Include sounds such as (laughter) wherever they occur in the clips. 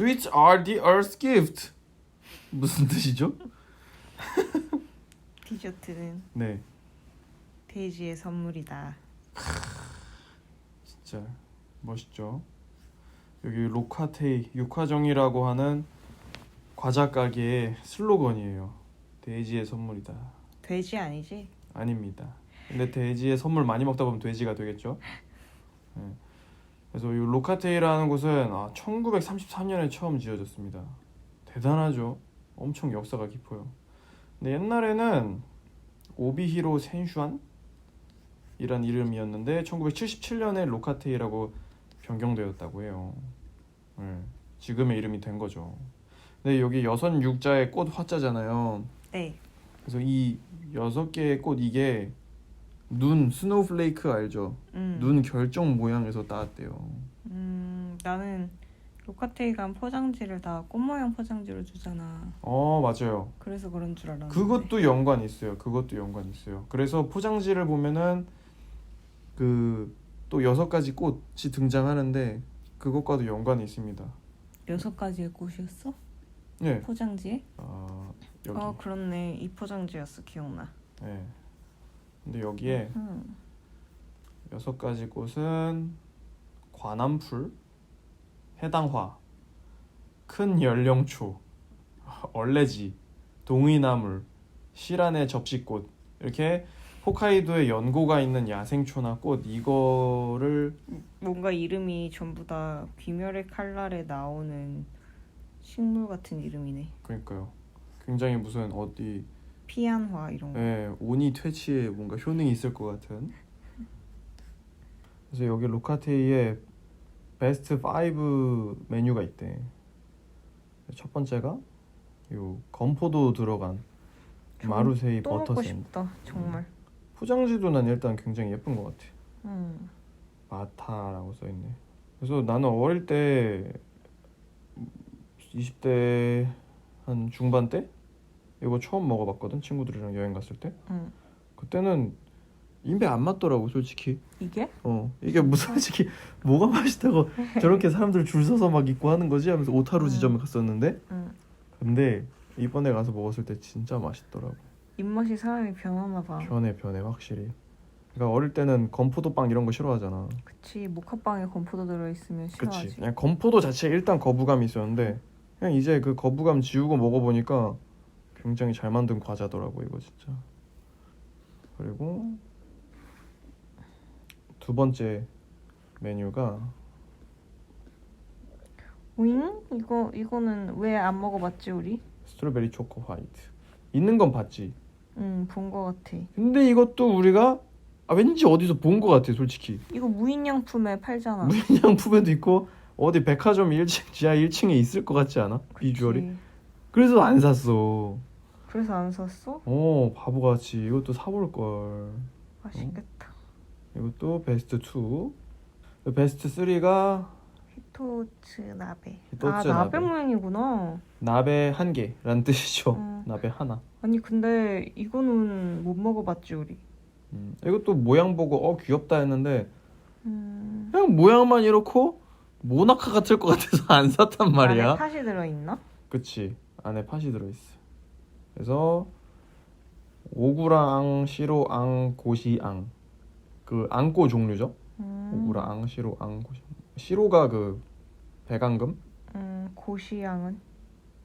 Sweets are the earth's gift. 무슨 뜻이죠? (laughs) 디저트는 네, 돼지의 선물이다. 진짜 멋있죠. 여기 로카테이 육화정이라고 하는 과자 가게의 슬로건이에요. 돼지의 선물이다. 돼지 아니지? 아닙니다. 근데 돼지의 선물 많이 먹다 보면 돼지가 되겠죠. 네. 그래서 이 로카테이라는 곳은 아, 1933년에 처음 지어졌습니다. 대단하죠. 엄청 역사가 깊어요. 근데 옛날에는 오비히로 센슈안 이란 이름이었는데 1977년에 로카테이라고 변경되었다고 해요. 네. 지금의 이름이 된 거죠. 근데 여기 여섯 육자의 꽃 화자잖아요. 네. 그래서 이 여섯 개의 꽃 이게 눈 스노우플레이크 알죠? 음. 눈 결정 모양에서 따왔대요. 음, 나는 로카테이가 포장지를 다 꽃 모양 포장지로 주잖아. 어 맞아요. 그래서 그런 줄 알았는데. 그것도 연관 있어요. 그것도 연관 있어요. 그래서 포장지를 보면은 그 또 여섯 가지 꽃이 등장하는데 그것과도 연관이 있습니다. 여섯 가지의 꽃이었어? 네. 포장지에? 아 여기. 어, 그렇네. 이 포장지였어. 기억나. 네. 근데 여기에 음. 여섯 가지 꽃은 관암풀, 해당화, 큰 연령초, 얼레지, 동의나물, 실안의 접시꽃 이렇게 홋카이도에 연고가 있는 야생초나 꽃 이거를 뭔가 이름이 전부 다 귀멸의 칼날에 나오는 식물 같은 이름이네. 그러니까요 굉장히 무슨 어디 피안화 이런 거. 예, 오니 퇴치에 뭔가 효능이 있을 것 같은 그래서 여기 로카테이에 베스트 5 메뉴가 있대 첫 번째가 요 건포도 들어간 마루세이 또 버터 먹고 샌드 싶다. 정말. 포장지도 난 일단 굉장히 예쁜 것 같아 음. 마타라고 써 있네 그래서 나는 어릴 때 20대 한 중반 때 이거 처음 먹어봤거든 친구들이랑 여행 갔을 때 음. 그때는 입에 안 맞더라고 솔직히 이게? 어 이게 뭐 솔직히 뭐가 맛있다고 (laughs) 저렇게 사람들 줄 서서 막 입고 하는 거지 하면서 오타루 지점에 갔었는데 음. 근데 이번에 가서 먹었을 때 진짜 맛있더라고 입맛이 사람이 변하나 봐. 변해 변해 확실히 그러니까 어릴 때는 건포도빵 이런 거 싫어하잖아 그치 모카빵에 건포도 들어있으면 그치 싫어하지. 그냥 건포도 자체에 일단 거부감이 있었는데 그냥 이제 그 거부감 지우고 먹어보니까 굉장히 잘 만든 과자더라고 이거 진짜 그리고 두 번째 메뉴가 오잉? 이거 이거는 왜 안 먹어봤지 우리? 스트로베리 초코 화이트 있는 건 봤지 응본 거 같아. 근데 이것도 우리가 아, 왠지 어디서 본것 같아 솔직히 이거 무인양품에 팔잖아. 무인양품에도 있고 어디 백화점 1층 지하 1층에 있을 것 같지 않아? 비주얼이 그치. 그래서 안 샀어 그래서 안 샀어? 어 바보같이 이것도 사볼 걸 맛있겠다. 이것도 베스트 2 베스트 3가 히토츠 나베. 히토츠 아 나베. 나베 모양이구나. 나베 한 개라는 뜻이죠 음. 나베 하나 아니 근데 이거는 못 먹어봤지 우리. 음, 이것도 모양 보고 어 귀엽다 했는데 음. 그냥 모양만 이렇고 모나카 같을 것 같아서 안 샀단 말이야 안에 팥이 들어있나? 그치 안에 팥이 들어있어 그래서 오구라앙 시로앙 고시앙. 그 앙꼬 종류죠? 음. 오구라앙 시로앙 고시 시로가 그 배강금? 음 고시양은?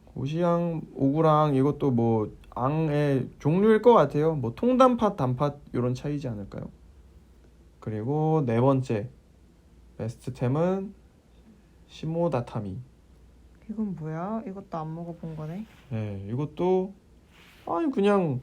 고시앙 오구랑 이것도 뭐 앙의 종류일 것 같아요. 뭐 통단팥 단팥 이런 차이지 않을까요? 그리고 네 번째 베스트 템은 시모다타미. 이건 뭐야? 이것도 안 먹어본 거네. 네, 이것도 아니 그냥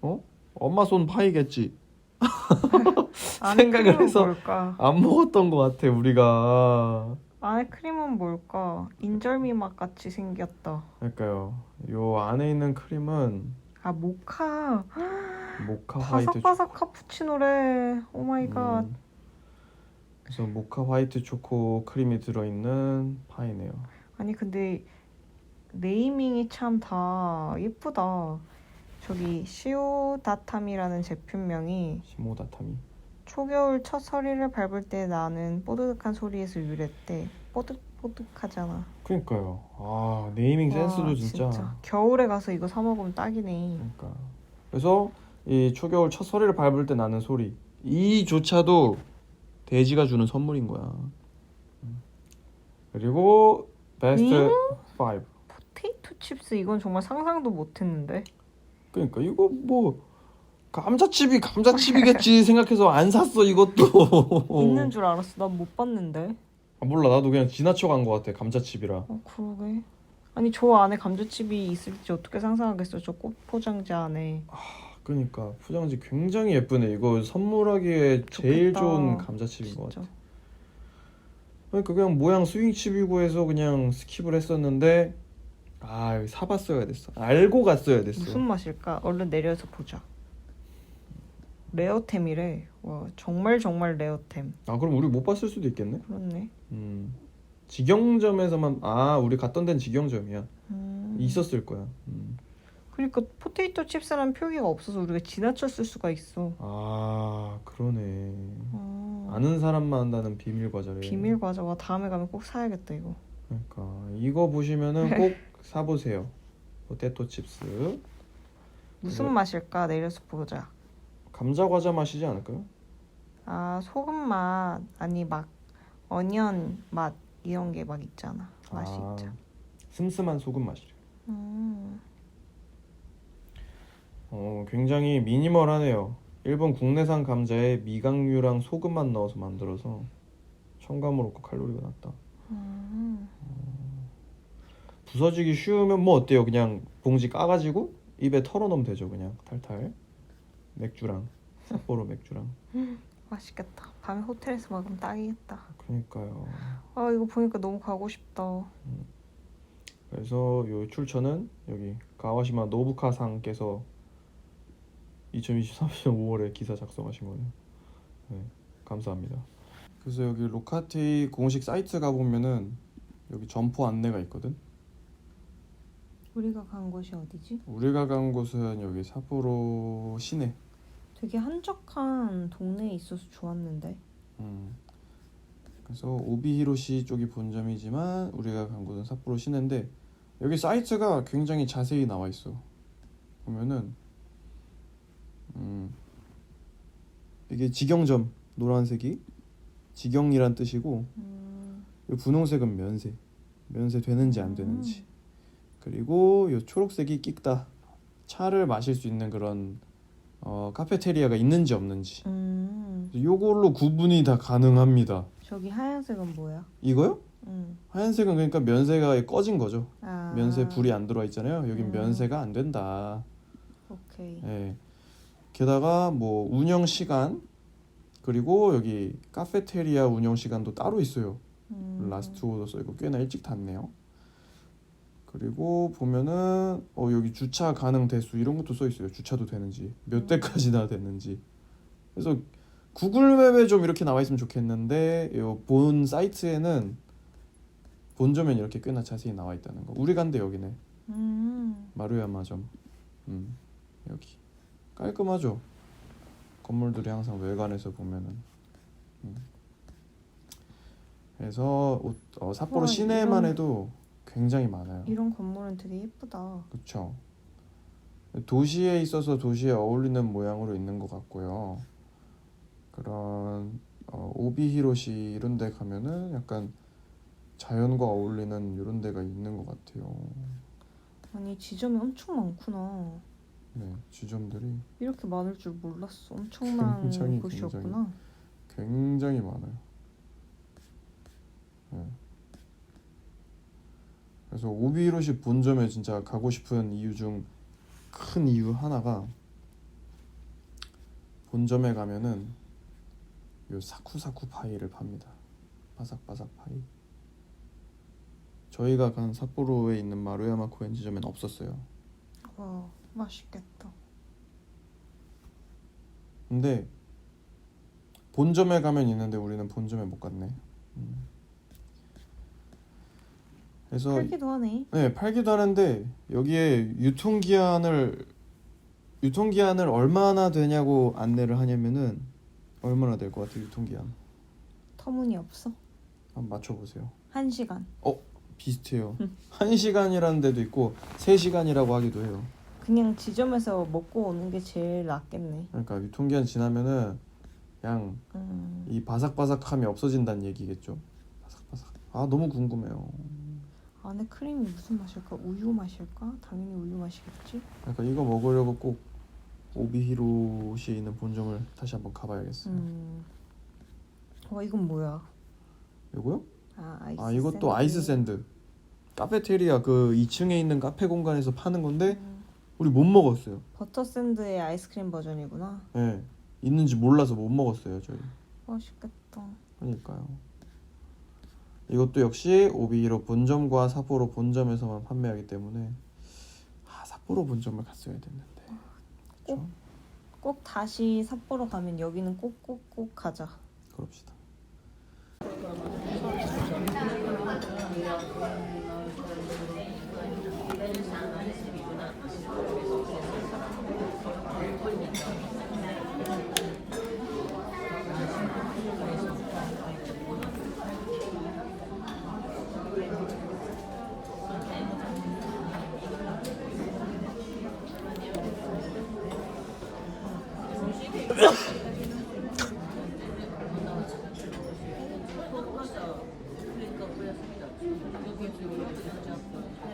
어 엄마 손 파이겠지. (laughs) 생각을 크림은 해서. 뭘까? 안 먹었던 것 같아 우리가. 안에 크림은 뭘까? 인절미 맛 같이 생겼다. 그러니까요. 요 안에 있는 크림은 아 모카. (gasps) 모카 화이트. 초- 바삭바삭 카푸치노래. 오 마이 갓. 음, 그래서 모카 화이트 초코 크림이 들어있는 파이네요. 아니 근데 네이밍이 참 다 예쁘다. 저기 시오다탐이라는 제품명이 시모다타미. 초겨울 첫 서리를 밟을 때 나는 뽀득한 소리에서 유래돼. 뽀득뽀득하잖아. 그러니까요. 아 네이밍 와, 센스도 진짜. 겨울에 가서 이거 사 먹으면 딱이네. 그러니까. 그래서 이 초겨울 첫 소리를 밟을 때 나는 소리 이조차도 돼지가 주는 선물인 거야. 음. 그리고 베스트 음? 5. 포테이토 칩스 이건 정말 상상도 못했는데. 그러니까 이거 뭐 감자칩이 감자칩이겠지 (laughs) 생각해서 안 샀어 이것도. 있는 줄 알았어. 난 못 봤는데. 아, 몰라 나도 그냥 지나쳐 간 것 같아 감자칩이라. 어 그러게. 아니 저 안에 감자칩이 있을지 어떻게 상상하겠어? 저 꽃 포장지 안에. 그러니까 포장지 굉장히 예쁘네. 이거 선물하기에 제일 좋겠다. 좋은 감자칩인 것 진짜. 같아. 그러니까 그냥 모양 스윙칩이고 해서 그냥 스킵을 했었는데 아 여기 사봤어야 됐어. 알고 갔어야 됐어. 무슨 맛일까? 얼른 내려서 보자. 레어템이래. 와 정말 정말 레어템. 아 그럼 우리 못 봤을 수도 있겠네. 그렇네. 음. 직영점에서만 아 우리 갔던 데는 직영점이야. 음. 있었을 거야. 음. 그러니까 포테이토 칩스라는 표기가 없어서 우리가 지나쳤을 수가 있어. 아 그러네. 아, 아는 사람만 한다는 비밀 과자래. 비밀 과자 와 다음에 가면 꼭 사야겠다 이거. 그러니까 이거 보시면은 (laughs) 꼭 사보세요. 포테토 칩스. 무슨 네. 맛일까? 내려서 보자. 감자 과자 맛이지 않을까요? 아 소금 맛 아니 막 어니언 맛 이런 게 막 있잖아. 맛이 아, 있죠. 슴슴한 소금 맛이래. 음. 어, 굉장히 미니멀하네요. 일본 국내산 감자에 미각류랑 소금만 넣어서 만들어서 첨가물 없고 칼로리가 낮다. 음. 부서지기 쉬우면 뭐 어때요? 그냥 봉지 까가지고 입에 털어넣으면 되죠. 그냥 탈탈. 맥주랑 삿포로 맥주랑. (laughs) 맛있겠다. 밤에 호텔에서 먹으면 딱이겠다. 그러니까요. 아 이거 보니까 너무 가고 싶다. 그래서 요 출처는 여기 가와시마 노부카상께서 2023년 5월에 기사 작성하신 거네요. 네, 감사합니다. 그래서 여기 로카티 공식 사이트 가 보면은 여기 점포 안내가 있거든. 우리가 간 곳이 어디지? 우리가 간 곳은 여기 삿포로 시내. 되게 한적한 동네에 있어서 좋았는데. 음. 그래서 오비히로시 쪽이 본점이지만 우리가 간 곳은 삿포로 시내인데 여기 사이트가 굉장히 자세히 나와 있어. 보면은 음. 이게 직영점 노란색이 직영이란 뜻이고 음. 이 분홍색은 면세. 면세 되는지 안 되는지. 그리고 이 초록색이 끽다. 차를 마실 수 있는 그런 어, 카페테리아가 있는지 없는지. 음. 요걸로 구분이 다 가능합니다. 저기 하얀색은 뭐야? 이거요? 음. 하얀색은 그러니까 면세가 꺼진 거죠. 아. 면세 불이 안 들어와 있잖아요. 여긴 음. 면세가 안 된다. 오케이. 예. 게다가 뭐 운영 시간 그리고 여기 카페테리아 운영 시간도 따로 있어요. 음. 라스트 오더 써 있고 꽤나 일찍 닫네요. 그리고 보면은 어 여기 주차 가능 대수 이런 것도 써 있어요. 주차도 되는지 몇 대까지나 됐는지. 그래서 구글맵에 좀 이렇게 나와 있으면 좋겠는데 요본 사이트에는 본점엔 이렇게 꽤나 자세히 나와 있다는 거. 우리 간데 여기네. 음. 마루야마점. 음 여기 깔끔하죠. 건물들이 항상 외관에서 보면은. 음. 그래서 옷- 어, 삿포로 와, 시내만 해도 굉장히 많아요. 이런 건물은 되게 예쁘다. 그렇죠. 도시에 있어서 도시에 어울리는 모양으로 있는 것 같고요. 그런 어, 오비히로시 이런 데 가면은 약간 자연과 어울리는 이런 데가 있는 것 같아요. 아니 지점이 엄청 많구나. 네, 지점들이 이렇게 많을 줄 몰랐어. 엄청난 (laughs) 굉장히, 곳이었구나. 굉장히 많아요. 네. 그래서 오비히로시 본점에 진짜 가고 싶은 이유 중 큰 이유 하나가 본점에 가면은 요 사쿠사쿠 파이를 팝니다. 바삭바삭 파이. 저희가 간 삿포로에 있는 마루야마 코엔지점엔 없었어요. 와 맛있겠다. 근데 본점에 가면 있는데 우리는 본점에 못 갔네. 음. 그래서 팔기도 하네. 네 팔기도 하는데 여기에 유통 기한을 유통 기한을 얼마나 되냐고 안내를 하냐면은 얼마나 될 것 같아요 유통 기한 터무니없어. 한번 맞춰 보세요. 한 시간. 비슷해요. 1시간이라는 데도 있고 3시간이라고 하기도 해요. 그냥 지점에서 먹고 오는 게 제일 낫겠네. 그러니까 유통 기한 지나면은 그냥 음. 이 바삭바삭함이 없어진다는 얘기겠죠. 바삭바삭. 아 너무 궁금해요. 안에 크림이 무슨 맛일까? 우유 맛일까? 당연히 우유 맛이겠지. 그러니까 이거 먹으려고 꼭 오비히로시에 있는 본점을 다시 한번 가봐야겠어요. 음. 와 이건 뭐야? 이거요? 아 아이스. 아 이것도 샌드. 아이스 샌드. 카페테리아 그 2층에 있는 카페 공간에서 파는 건데 음. 우리 못 먹었어요. 버터 샌드의 아이스크림 버전이구나. 예. 있는지 몰라서 못 먹었어요, 저희. 맛있겠다. 그러니까요. 이것도 역시 오비히로 본점과 삿포로 본점에서만 판매하기 때문에 아 삿포로 본점을 갔어야 됐는데. 그렇죠? 꼭 다시 삿포로 가면 여기는 꼭 꼭 꼭 가자. 그럽시다. Gracias.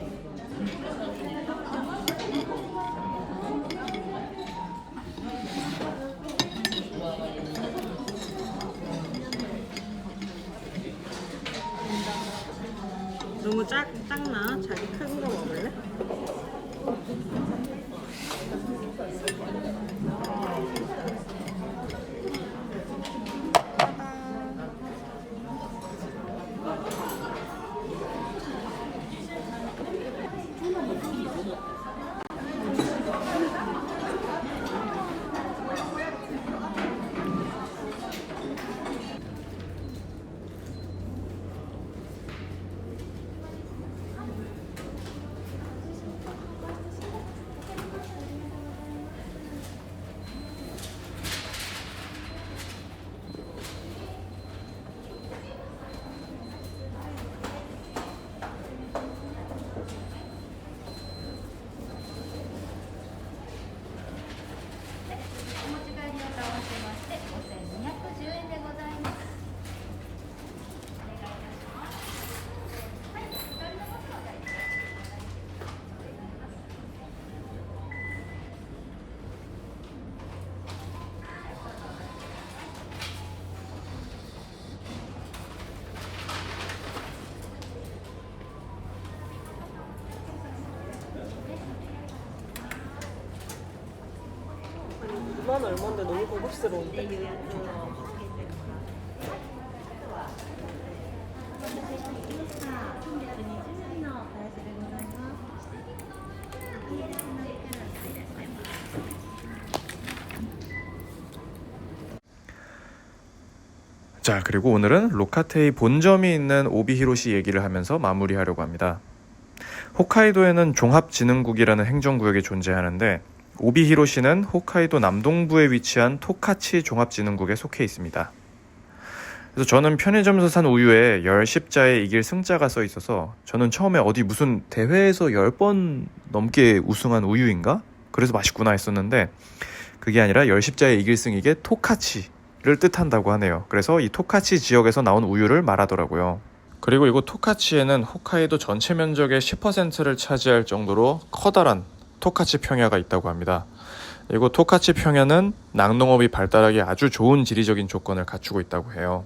만 얼마인데 너무 고급스러운데? 자, 그리고 오늘은 로카테이 본점이 있는 오비히로시 얘기를 하면서 마무리하려고 합니다. 홋카이도에는 종합지능국이라는 행정구역이 존재하는데 오비히로시는 홋카이도 남동부에 위치한 토카치 종합지능국에 속해 있습니다. 그래서 저는 편의점에서 산 우유에 열 십자에 이길 승자가 써 있어서 저는 처음에 어디 무슨 대회에서 10번 넘게 우승한 우유인가? 그래서 맛있구나 했었는데 그게 아니라 열 십자에 이길 승 이게 토카치를 뜻한다고 하네요. 그래서 이 토카치 지역에서 나온 우유를 말하더라고요. 그리고 이곳 토카치에는 홋카이도 전체 면적의 10%를 차지할 정도로 커다란 토카치 평야가 있다고 합니다. 이곳 토카치 평야는 낙농업이 발달하기 아주 좋은 지리적인 조건을 갖추고 있다고 해요.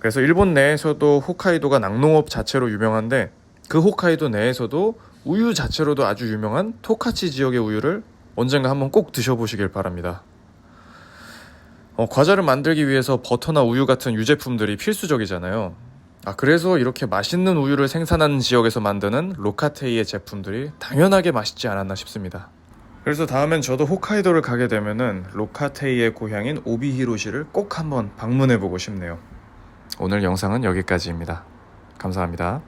그래서 일본 내에서도 홋카이도가 낙농업 자체로 유명한데 그 홋카이도 내에서도 우유 자체로도 아주 유명한 토카치 지역의 우유를 언젠가 한번 꼭 드셔보시길 바랍니다. 어, 과자를 만들기 위해서 버터나 우유 같은 유제품들이 필수적이잖아요. 아, 그래서 이렇게 맛있는 우유를 생산하는 지역에서 만드는 로카테이의 제품들이 당연하게 맛있지 않았나 싶습니다. 그래서 다음엔 저도 홋카이도를 가게 되면은 로카테이의 고향인 오비히로시를 꼭 한번 방문해 보고 싶네요. 오늘 영상은 여기까지입니다. 감사합니다.